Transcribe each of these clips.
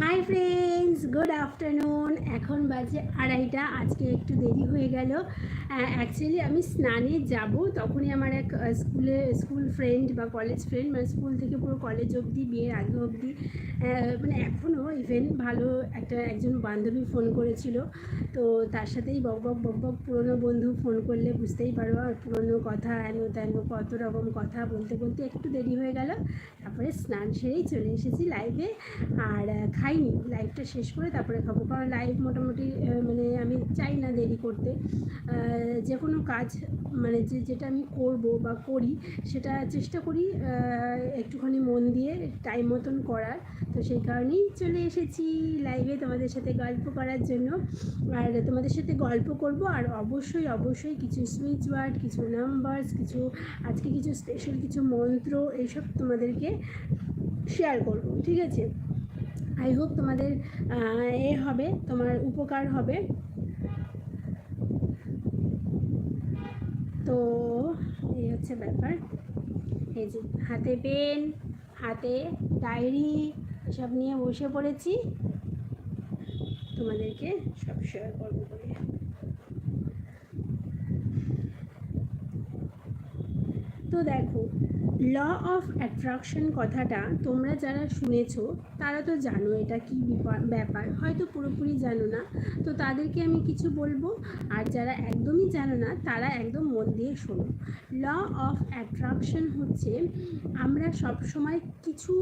Hi friends good afternoon এখন বাজে আড়াইটা। আজকে একটু দেরি হয়ে গেল। অ্যাকচুয়ালি আমি স্নানে যাব। তখনই আমার এক স্কুলে স্কুল ফ্রেন্ড বা কলেজ ফ্রেন্ড মানে স্কুল থেকে পুরো কলেজ অবধি বিয়ের আগে অবধি মানে এখনও ইভেন ভালো একটা একজন বান্ধবী ফোন করেছিল। তো তার সাথেই বক বক বক বক পুরনো বন্ধু ফোন করলে বুঝতেই পারো আর পুরনো কথা হেন তেন কত রকম কথা বলতে বলতে একটু দেরি হয়ে গেল। তারপরে স্নান সেরেই চলে এসেছি লাইভে আর আহ, খাইনি লাইভটা শেষ করে তারপরে খাব। কারণ লাইভ মোটামুটি মানে আমি চাই না দেরি করতে। যে কোনো কাজ মানে যে, যেটা আমি করব বা করি, সেটা চেষ্টা করি একটুখানি মন দিয়ে টাইম মতন করার। তো সেই কারণেই চলে এসেছি লাইভে তোমাদের সাথে গল্প করার জন্য। আর তোমাদের সাথে গল্প করব, আর অবশ্যই অবশ্যই কিছু সুইচ ওয়ার্ড কিছু নাম্বারস কিছু, আজকে কিছু স্পেশাল কিছু মন্ত্র, এইসব তোমাদেরকে শেয়ার করব, ঠিক আছে? আই হোপ তোমাদের এ হবে, তোমার উপকার হবে। তো, এই হচ্ছে ব্যাপার। এই যে, হাতে পেন, হাতে ডায়েরি, এসব নিয়ে বসে পড়েছি। তোমাদেরকে সব শেয়ার করব বলে। তো দেখো ল অফ অ্যাট্রাকশন কথাটা তোমরা যারা শুনেছ, তারা তো জানো এটা কি ব্যাপার। হয়তো পুরোপুরি জানো না। তো তাদেরকে আমি কিছু বলব। আর যারা একদমই জানো না, তারা একদম মন দিয়ে শোনো। ল অফ অ্যাট্রাকশন হচ্ছে, আমরা সব সময় কিছু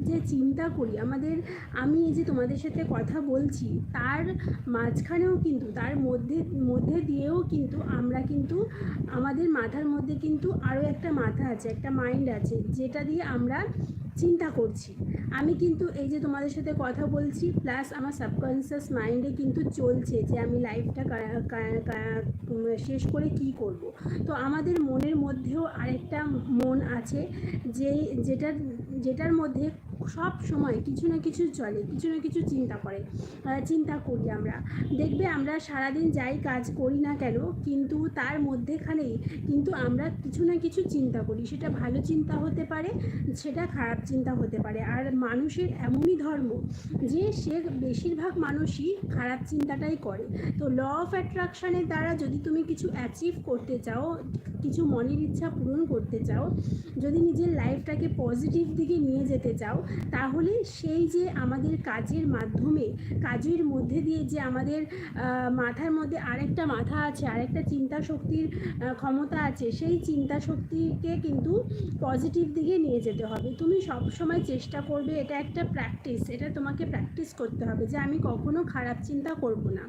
যে চিন্তা করি, আমাদের, আমি এই যে তোমাদের সাথে কথা বলছি, তার মাঝখানেও কিন্তু, তার মধ্যে মধ্যে দিয়েও কিন্তু আমরা কিন্তু, আমাদের মাথার মধ্যে কিন্তু আরও একটা মাথা আছে, একটা মাইন্ড আছে, যেটা দিয়ে আমরা চিন্তা করছি। আমি কিন্তু এই যে তোমাদের সাথে কথা বলছি প্লাস আমার সাবকনসিয়াস মাইন্ডে কিন্তু চলছে যে আমি লাইফটা শেষ করে কি করব। তো আমাদের মনের মধ্যেও আরেকটা মন আছে যে যেটার যেটার মধ্যে সব সময় কিছু না কিছু চলে, কিছু না কিছু চিন্তা করে চিন্তা করি আমরা। দেখবে আমরা সারাদিন যাই কাজ করি না কেন, কিন্তু তার মধ্যেখানেই কিন্তু আমরা কিছু না কিছু চিন্তা করি। সেটা ভালো চিন্তা হতে পারে, সেটা খারাপ চিন্তা হতে পারে। আর মানুষের এমনই ধর্ম যে সে বেশিরভাগ মানুষই খারাপ চিন্তাটাই করে। তো ল অফ অ্যাট্রাকশানের দ্বারা যদি তুমি কিছু অ্যাচিভ করতে চাও কিছু মনের ইচ্ছা পূরণ করতে চাও, যদি নিজের লাইফটাকে পজিটিভ দিকে নিয়ে যেতে চাও, তাহলে সেই যে আমাদের কাজের মাধ্যমে, কাজের মধ্যে দিয়ে যে আমাদের মাথার মধ্যে আরেকটা মাথা আছে, আরেকটা চিন্তা শক্তির ক্ষমতা আছে, সেই চিন্তা শক্তিকে কিন্তু পজিটিভ দিকে নিয়ে যেতে হবে। তুমি সব সময় চেষ্টা করবে, এটা একটা প্র্যাকটিস, এটা তোমাকে প্র্যাকটিস করতে হবে যে আমি কখনো খারাপ চিন্তা করব না।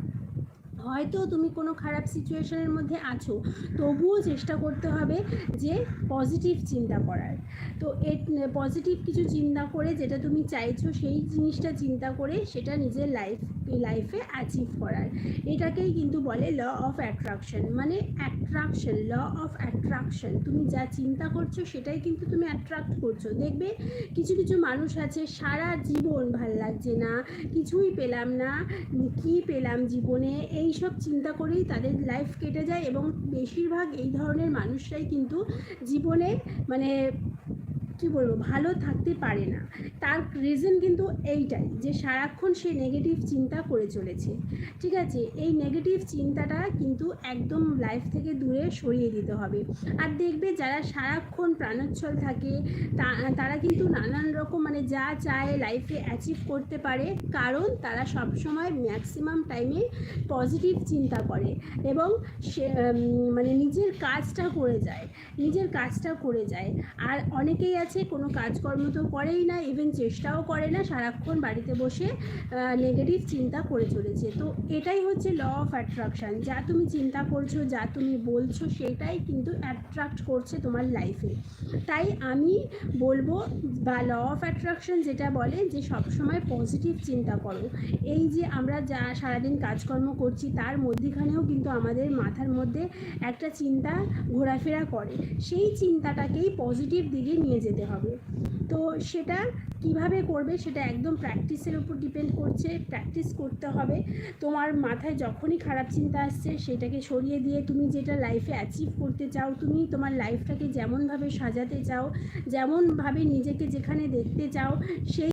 হয়তো তুমি কোনো খারাপ সিচুয়েশনের মধ্যে আছো, তবুও চেষ্টা করতে হবে যে পজিটিভ চিন্তা করার। তো এ পজিটিভ কিছু চিন্তা করে যেটা তুমি চাইছো সেই জিনিসটা চিন্তা করে সেটা নিজের লাইফ লাইফে অ্যাচিভ করার। এটাকেই কিন্তু বলে ল অফ অ্যাট্রাকশন মানে অ্যাট্রাকশন ল অফ অ্যাট্রাকশন তুমি যা চিন্তা করছ সেটাই কিন্তু তুমি অ্যাট্রাক্ট করছ। দেখবে কিছু কিছু মানুষ আছে, সারা জীবন ভালো লাগছে না, কিছুই পেলাম না, কি পেলাম জীবনে, এই সব চিন্তা করেই তাদের লাইফ কেটে যায় এবং বেশিরভাগ এই ধরনের মানুষরাই কিন্তু জীবনে মানে কি বলব, ভালো থাকতে পারে না। তার রিজন কিন্তু এইটাই যে সারাক্ষণ সে নেগেটিভ চিন্তা করে চলেছে। ঠিক আছে? এই নেগেটিভ চিন্তাটা কিন্তু একদম লাইফ থেকে দূরে সরিয়ে দিতে হবে। আর দেখবে যারা সারাক্ষণ প্রাণোচ্ছল থাকে তারা কিন্তু নানান রকম মানে যা চায় লাইফে অ্যাচিভ করতে পারে। কারণ তারা সব সময় ম্যাক্সিমাম টাইমে পজিটিভ চিন্তা করে এবং সে মানে নিজের কাজটা করে যায়। নিজের কাজটা করে যায়। আর অনেকেই আছে কোনো কাজকর্ম তো করেই না ইভেন চেষ্টাও করে না, সারাক্ষণ বাড়িতে বসে নেগেটিভ চিন্তা করে চলেছে। তো এটাই হচ্ছে ল অফ অ্যাট্রাকশান যা তুমি চিন্তা করছ, যা তুমি বলছো, সেটাই কিন্তু অ্যাট্রাক্ট করছে তোমার লাইফে তাই আমি বলব, বা ল অফ অ্যাট্রাকশন যেটা বলে, যে সবসময় পজিটিভ চিন্তা করো। এই যে আমরা যা সারাদিন কাজকর্ম করছি, তার মধ্যেখানেও কিন্তু আমাদের মাথার মধ্যে একটা চিন্তা ঘোরাফেরা করে। সেই চিন্তাটাকেই পজিটিভ দিকে নিয়ে যেতে হবে। তো সেটা কীভাবে করবে সেটা একদম প্র্যাকটিসের উপর ডিপেন্ড করছে প্র্যাকটিস করতে হবে। তোমার মাথায় যখনই খারাপ চিন্তা আসছে, সেটাকে সরিয়ে দিয়ে তুমি যেটা লাইফে অ্যাচিভ করতে চাও, তুমি তোমার লাইফটাকে যেমনভাবে সাজাতে চাও, যেমনভাবে নিজেকে যেখানে দেখতে চাও, সেই